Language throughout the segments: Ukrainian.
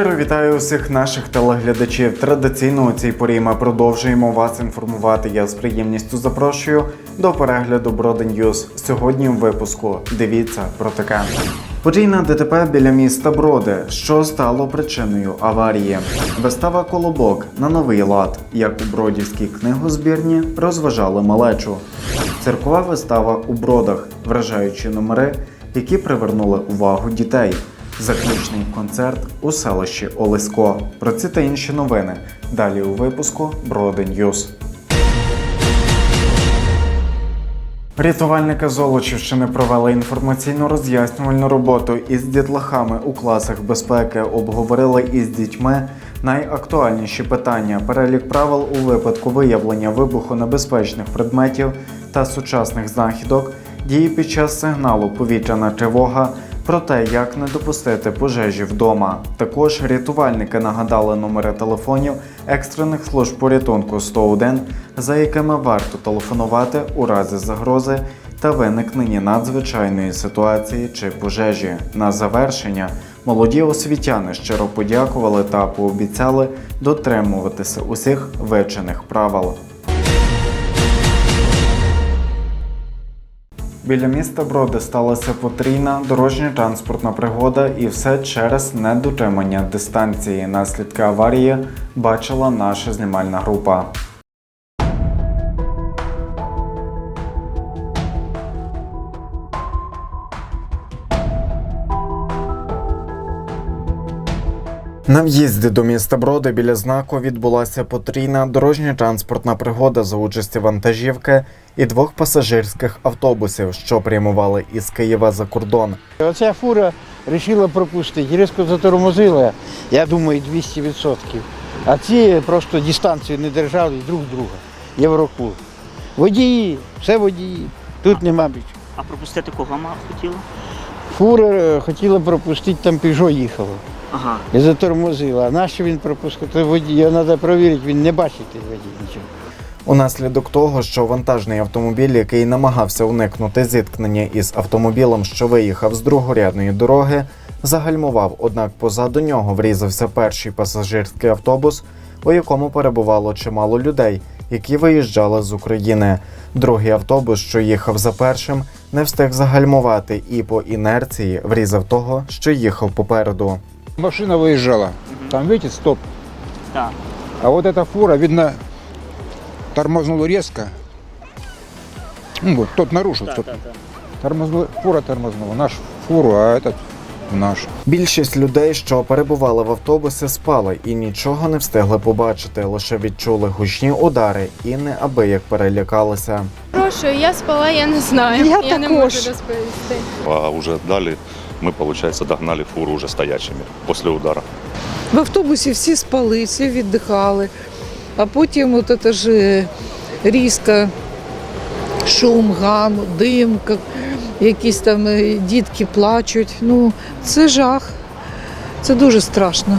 Щиро вітаю усіх наших телеглядачів. Традиційно у цій порі ми продовжуємо вас інформувати. Я з приємністю запрошую до перегляду Ньюз. Сьогодні в випуску дивіться про таке. Подійне ДТП біля міста Броди, що стало причиною аварії. Вистава Колобок на новий лад, як у бродівській книгозбірні розважали малечу. Циркова вистава у бродах, вражаючі номери, які привернули увагу дітей. Заключний концерт у селищі Олесько. Про ці та інші новини. Далі у випуску Броди Ньюз. Рятувальники Золочівщини провели інформаційно роз'яснювальну роботу із дітлахами у класах безпеки, обговорили із дітьми найактуальніші питання, перелік правил у випадку виявлення вибухонебезпечних предметів та сучасних знахідок, дії під час сигналу повітряна тривога. Про те, як не допустити пожежі вдома. Також рятувальники нагадали номери телефонів екстрених служб порятунку 101, за якими варто телефонувати у разі загрози та виникнення надзвичайної ситуації чи пожежі. На завершення молоді освітяни щиро подякували та пообіцяли дотримуватися усіх вивчених правил. Біля міста Броди сталася потрійна дорожньо-транспортна пригода і все через недотримання дистанції. Наслідки аварії бачила наша знімальна група. На в'їзді до міста Броди біля знаку відбулася потрійна дорожньо-транспортна пригода за участі вантажівки і двох пасажирських автобусів, що прямували із Києва за кордон. Оця фура вирішила пропустити, різко затормозила, я думаю, 200%. А ці просто дистанцію не держали друг друга. Єврокул. Водії, все водії. Тут нема більше. А пропустити кого ма хотіла? Фура е, хотіла пропустити, там Піжо їхало. Ага. І затормозила. А нащо він водій, його треба перевірити, він не бачить водій нічого. Унаслідок того, що вантажний автомобіль, який намагався уникнути зіткнення із автомобілем, що виїхав з другорядної дороги, загальмував, однак позаду нього врізався перший пасажирський автобус, у якому перебувало чимало людей, які виїжджали з України. Другий автобус, що їхав за першим, не встиг загальмувати і по інерції врізав того, що їхав попереду. Машина выезжала. Там, видите, стоп. Так. А вот эта фура, видно, тормознула резко. Ну, вот, тот нарушил. Так, тот так, так. Тормознула, фура тормознула. Наш фуру, а этот наш. Більшість людей, що перебували в автобусі, спали і нічого не встигли побачити, лише відчули гучні удари і неабияк перелякалися. Прошу, я спала, я не знаю. Я не також. можу розповісти. А уже дали, мы, получается, догнали фуру уже стоячими после удара. В автобусі всі спали, всі віддихали. А потім от це ж різко шум, гам, дим, якісь там е, дітки плачуть. Ну, це жах. Це дуже страшно.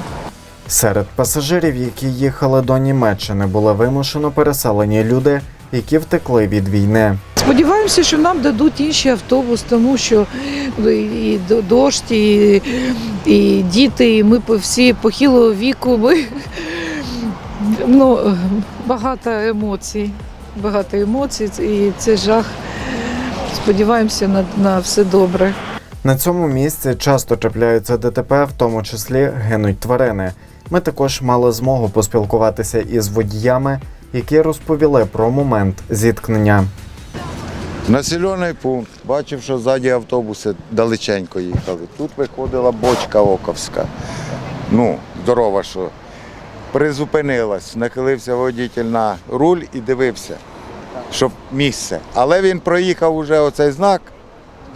Серед пасажирів, які їхали до Німеччини, були вимушено переселені люди, які втекли від війни. Сподіваємося, що нам дадуть інший автобус, тому що і дощ, і, і діти, і ми по- всі похилого віку. Ми, ну, багато емоцій. Багато емоцій, і це жах. Сподіваємося на, на все добре. На цьому місці часто трапляються ДТП, в тому числі гинуть тварини. Ми також мали змогу поспілкуватися із водіями, які розповіли про момент зіткнення. Населений пункт. Бачив, що ззаді автобуси далеченько їхали. Тут виходила бочка оковська. Ну, здорова, що призупинилась, нахилився водитель на руль і дивився, щоб місце. Але він проїхав уже оцей знак,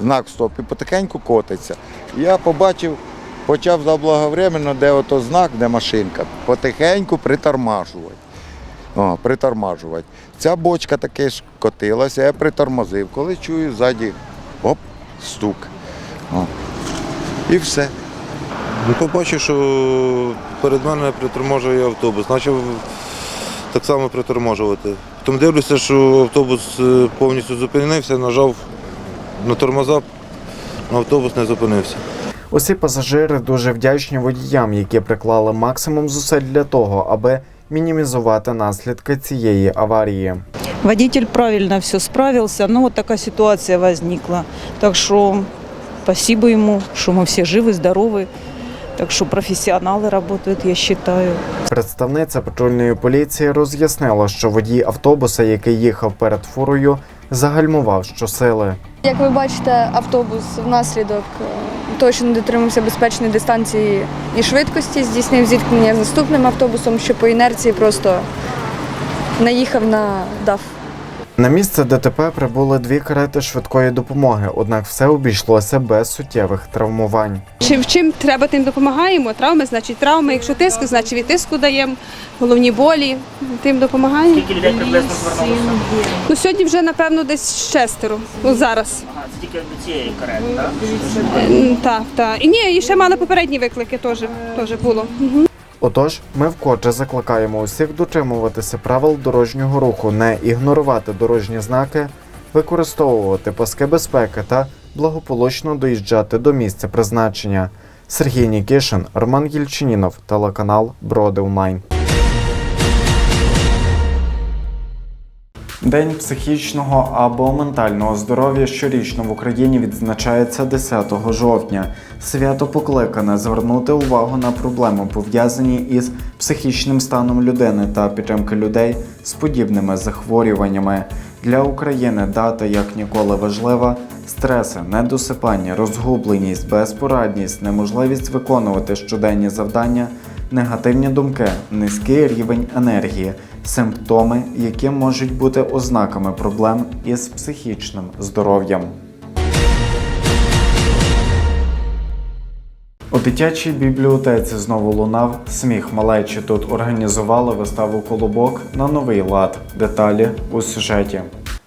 знак стоп, і потихеньку котиться. Я побачив, почав заблаговременно, де ото знак, де машинка, потихеньку притормажувати. О, притормажувати. Ця бочка таки ж котилася, я притормозив. Коли чую ззаді, оп, стук. О. І все. Ну, побачив, що перед мене приторможує автобус. Почав так само приторможувати. Потім дивлюся, що автобус е, повністю зупинився, нажав на тормоза, але автобус не зупинився. Усі пасажири дуже вдячні водіям, які приклали максимум зусиль для того, аби мінімізувати наслідки цієї аварії. Водитель правильно все справился, но вот такая ситуация возникла. Так что спасибо ему, что мы все живы, здоровы. Так что профессионалы работают, я считаю. Представниця патрульної поліції роз'яснила, що водій автобуса, який їхав перед фурою, загальмував щосили. Як ви бачите, автобус внаслідок е, того, що не дотримався безпечної дистанції і швидкості, здійснив зіткнення з наступним автобусом, що по інерції просто наїхав на ДАФ. На місце ДТП прибули дві карети швидкої допомоги, однак все обійшлося без суттєвих травмувань. Чим чим треба, тим допомагаємо. Травми, значить травми. Якщо тиск, значить від тиску даємо. Головні болі, тим допомагаємо. Скільки людей приблизно звернулося? Ну сьогодні вже напевно десь шестеро. Ну зараз. А, це тільки до цієї карети, так? Так, так. І ні, і ще мали попередні виклики теж, теж було. Отож, ми вкотре закликаємо усіх дотримуватися правил дорожнього руху, не ігнорувати дорожні знаки, використовувати паски безпеки та благополучно доїжджати до місця призначення. Сергій Нікішин, Роман Єльчинінов, телеканал Броди Онлайн. День психічного або ментального здоров'я щорічно в Україні відзначається 10 жовтня. Свято покликане звернути увагу на проблеми, пов'язані із психічним станом людини та підтримки людей з подібними захворюваннями. Для України дата як ніколи важлива. Стреси, недосипання, розгубленість, безпорадність, неможливість виконувати щоденні завдання, негативні думки, низький рівень енергії, симптоми, які можуть бути ознаками проблем із психічним здоров'ям. У дитячій бібліотеці знову лунав сміх малечі. Тут організували виставу колобок на новий лад. Деталі у сюжеті.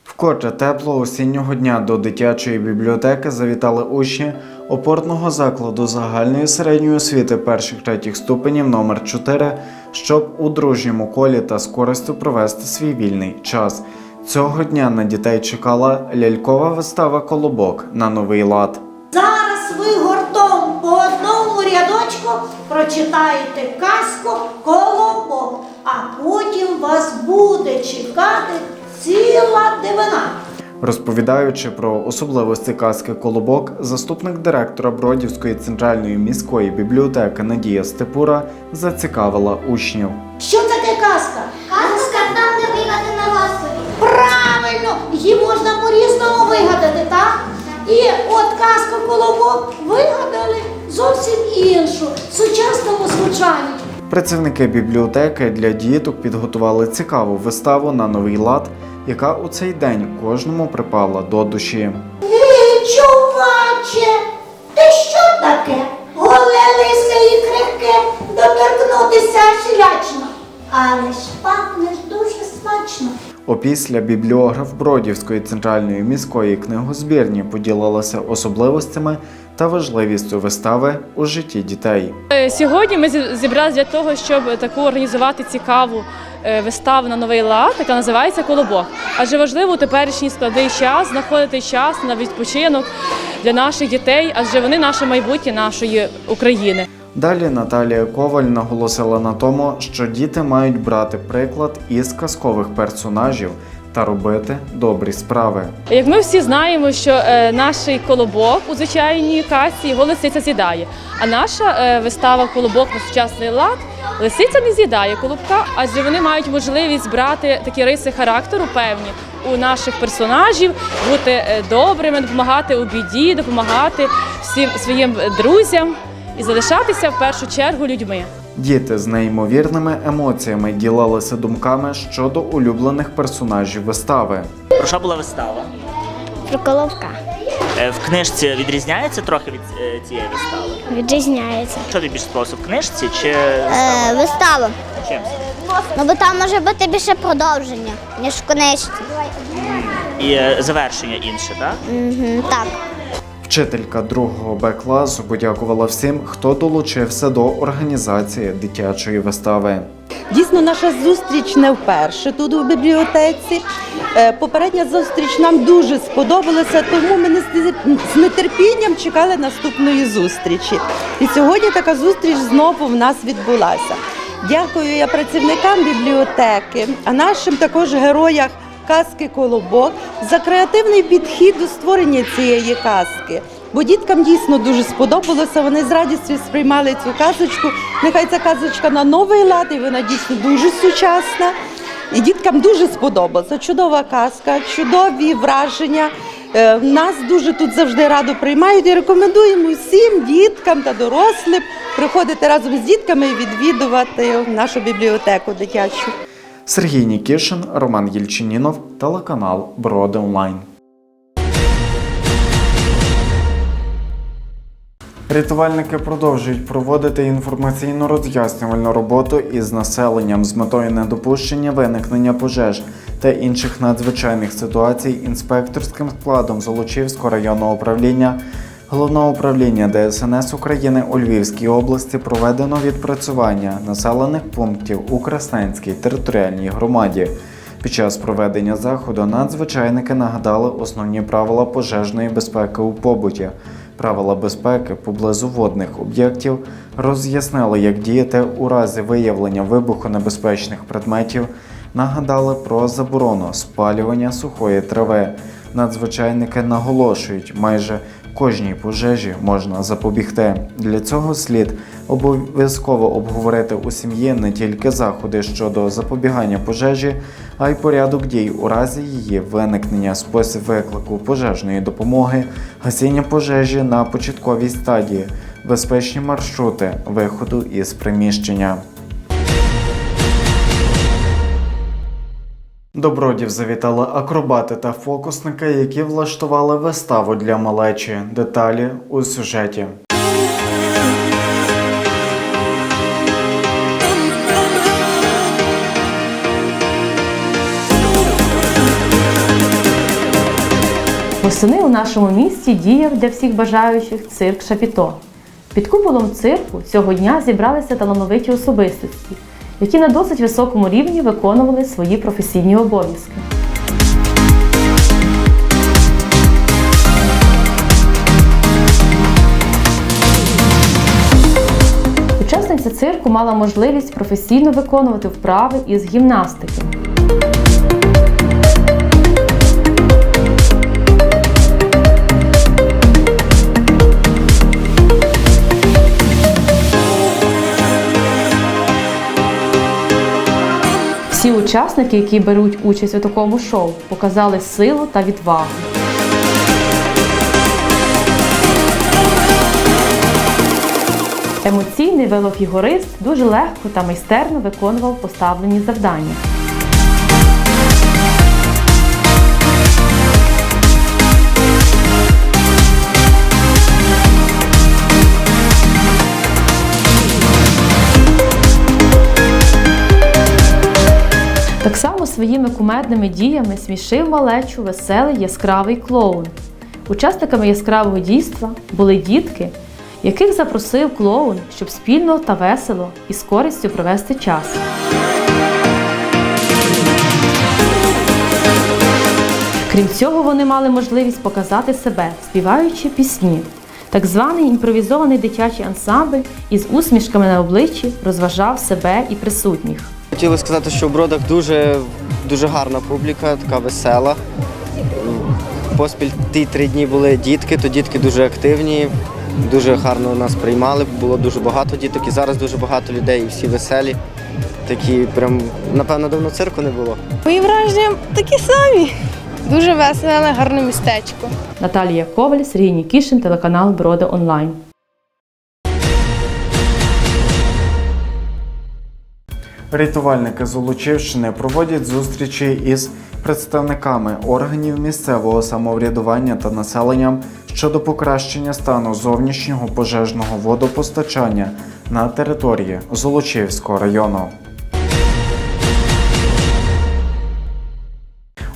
Вкотре тепло осіннього дня до дитячої бібліотеки завітали учні опорного закладу загальної середньої освіти перших третіх ступенів номер 4 щоб у дружньому колі та з користю провести свій вільний час. Цього дня на дітей чекала лялькова вистава колобок на новий лад. Зараз ви гуртом по одному рядочку прочитаєте казку колобок, а потім вас буде чекати ціла дивина. Розповідаючи про особливості казки Колобок, заступник директора Бродівської центральної міської бібліотеки Надія Степура зацікавила учнів. Що таке казка? Казка там, де вигадана ласові. Правильно, її можна по-різному вигадати, так? І от казку колобок вигадали зовсім іншу, в сучасному звучанні. Працівники бібліотеки для діток підготували цікаву виставу на новий лад, яка у цей день кожному припала до душі. Чуваче, ти що таке? Голе лисе і крихке, доторкнутися аж лячно. Але ж пахнеш дуже смачно. Опісля бібліограф Бродівської центральної міської книгозбірні поділилася особливостями та важливістю вистави у житті дітей. Е, Сьогодні ми зі- зібралися для того, щоб таку організувати цікаву е, виставу на новий лад, яка називається Колобок. Адже важливо у теперішній складний час знаходити час на відпочинок для наших дітей, адже вони наше майбутнє нашої України. Далі Наталія Коваль наголосила на тому, що діти мають брати приклад із казкових персонажів та робити добрі справи. Як ми всі знаємо, що е, наш колобок у звичайній касі його лисиця з'їдає. А наша е, вистава колобок на сучасний лад лисиця не з'їдає колобка, адже вони мають можливість брати такі риси характеру певні у наших персонажів, бути е, добрими, допомагати у біді, допомагати всім своїм друзям і залишатися в першу чергу людьми. Діти з неймовірними емоціями ділилися думками щодо улюблених персонажів вистави. Про що була вистава? Про колобка. Е, В книжці відрізняється трохи від е, цієї вистави. Відрізняється. Що тобі більше сподобалося в книжці чи Е, вистава. чим? Ну бо там може бути більше продовження, ніж в книжці. І е, завершення інше, так? Угу, так. Вчителька другого Б класу подякувала всім, хто долучився до організації дитячої вистави. Дійсно, наша зустріч не вперше тут у бібліотеці. Е, Попередня зустріч нам дуже сподобалася, тому ми з нетерпінням чекали наступної зустрічі. І сьогодні така зустріч знову в нас відбулася. Дякую я працівникам бібліотеки, а нашим також героях казки Колобок за креативний підхід до створення цієї казки. Бо діткам дійсно дуже сподобалося. Вони з радістю сприймали цю казочку. Нехай ця казочка на новий лад, і вона дійсно дуже сучасна. І діткам дуже сподобалося. Чудова казка, чудові враження. Е, Нас дуже тут завжди радо приймають і рекомендуємо всім діткам та дорослим приходити разом з дітками і відвідувати нашу бібліотеку дитячу. Сергій Нікішин, Роман Єльчинінов, телеканал Броди Онлайн. Рятувальники продовжують проводити інформаційно роз'яснювальну роботу із населенням з метою недопущення виникнення пожеж та інших надзвичайних ситуацій інспекторським складом Золочівського районного управління Головного управління ДСНС України у Львівській області проведено відпрацювання населених пунктів у Красненській територіальній громаді. Під час проведення заходу надзвичайники нагадали основні правила пожежної безпеки у побуті, правила безпеки поблизу водних об'єктів, роз'яснили, як діяти у разі виявлення вибухонебезпечних предметів, нагадали про заборону спалювання сухої трави. Надзвичайники наголошують, майже кожній пожежі можна запобігти. Для цього слід обов'язково обговорити у сім'ї не тільки заходи щодо запобігання пожежі, а й порядок дій у разі її виникнення, спосіб виклику пожежної допомоги, гасіння пожежі на початковій стадії, безпечні маршрути виходу із приміщення. До бродів завітали акробати та фокусники, які влаштували виставу для малечі. Деталі у сюжеті. Восени у нашому місті діяв для всіх бажаючих цирк Шапіто. Під куполом цирку цього дня зібралися талановиті особистості, які на досить високому рівні виконували свої професійні обов'язки. Учасниця цирку мала можливість професійно виконувати вправи із гімнастики. Учасники, які беруть участь у такому шоу, показали силу та відвагу. Емоційний велофігурист дуже легко та майстерно виконував поставлені завдання. Так само своїми кумедними діями смішив малечу веселий яскравий клоун. Учасниками яскравого дійства були дітки, яких запросив клоун, щоб спільно та весело і з користю провести час. Крім цього, вони мали можливість показати себе, співаючи пісні. Так званий імпровізований дитячий ансамбль із усмішками на обличчі розважав себе і присутніх. Хотіли сказати, що в Бродах дуже, дуже гарна публіка, така весела. Поспіль ті три дні були дітки, то дітки дуже активні, дуже гарно нас приймали, було дуже багато діток і зараз дуже багато людей, і всі веселі. Такі прям, напевно, давно цирку не було. Мої враження такі самі. Дуже веселе, гарне містечко. Наталія Коваль, Сергій Нікішин, телеканал Броди Онлайн. Рятувальники Золочівщини проводять зустрічі із представниками органів місцевого самоврядування та населенням щодо покращення стану зовнішнього пожежного водопостачання на території Золочівського району.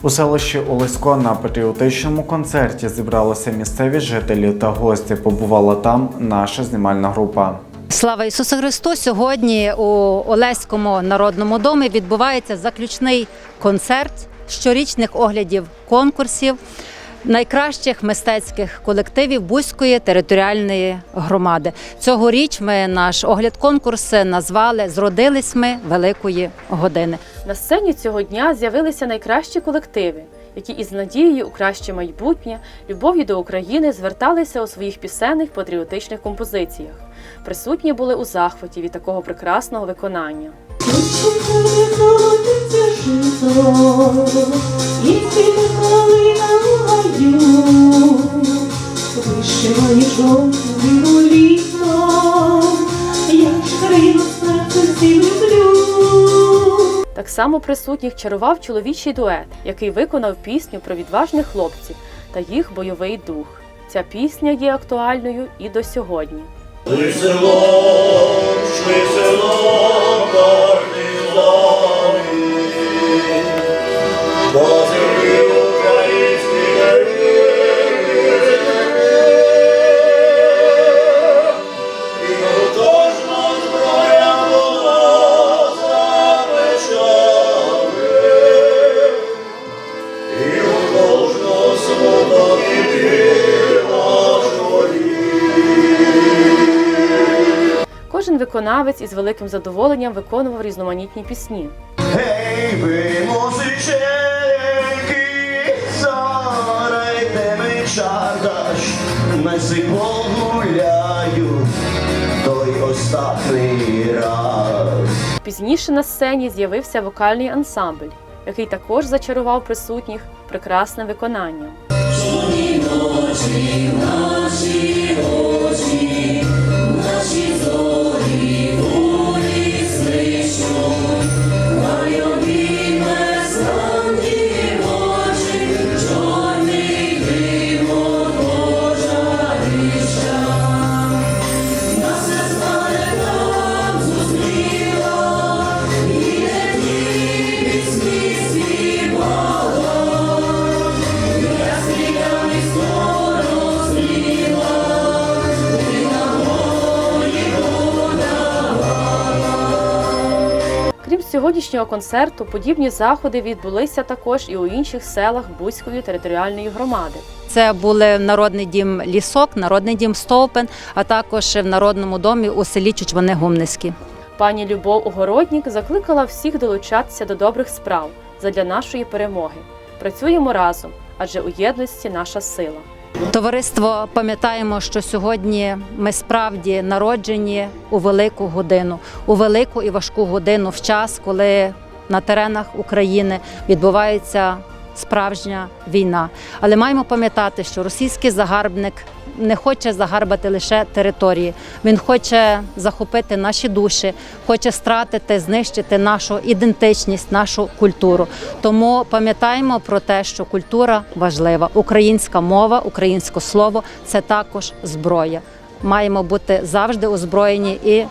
У селищі Олесько на патріотичному концерті зібралися місцеві жителі та гості. Побувала там наша знімальна група. Слава Ісусу Христу! Сьогодні у Олеському народному домі відбувається заключний концерт щорічних оглядів конкурсів найкращих мистецьких колективів Бузької територіальної громади. Цьогоріч ми наш огляд конкурс назвали Зродились ми великої години. На сцені цього дня з'явилися найкращі колективи, які із надією у краще майбутнє, любов'ю до України зверталися у своїх пісенних патріотичних композиціях. Присутні були у захваті від такого прекрасного виконання. Так само присутніх чарував чоловічий дует, який виконав пісню про відважних хлопців та їх бойовий дух. Ця пісня є актуальною і до сьогодні. Кожен виконавець із великим задоволенням виконував різноманітні пісні. Гей, ви музиченьки, зарайте ми чардаш, неси погуляю, той останній раз. Пізніше на сцені з'явився вокальний ансамбль, який також зачарував присутніх прекрасним виконанням. Крім сьогоднішнього концерту, подібні заходи відбулися також і у інших селах Бузької територіальної громади. Це були народний дім Лісок, народний дім Стовпен, а також в народному домі у селі Чучвани Гумницькі. Пані Любов Огороднік закликала всіх долучатися до добрих справ задля нашої перемоги. Працюємо разом, адже у єдності наша сила. Товариство, пам'ятаємо, що сьогодні ми справді народжені у велику годину, у велику і важку годину в час, коли на теренах України відбувається справжня війна. Але маємо пам'ятати, що російський загарбник не хоче загарбати лише території. Він хоче захопити наші душі, хоче стратити, знищити нашу ідентичність, нашу культуру. Тому пам'ятаємо про те, що культура важлива. Українська мова, українське слово це також зброя. Маємо бути завжди озброєні і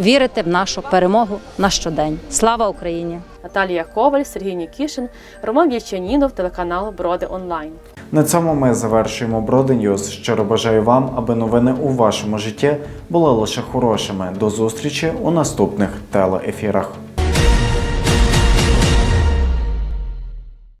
вірити в нашу перемогу на щодень. Слава Україні! Наталія Коваль, Сергій Нікішин, Роман В'ячанінов, телеканал Броди Онлайн. На цьому ми завершуємо Броденьюз. Щиро бажаю вам, аби новини у вашому житті були лише хорошими. До зустрічі у наступних телеефірах.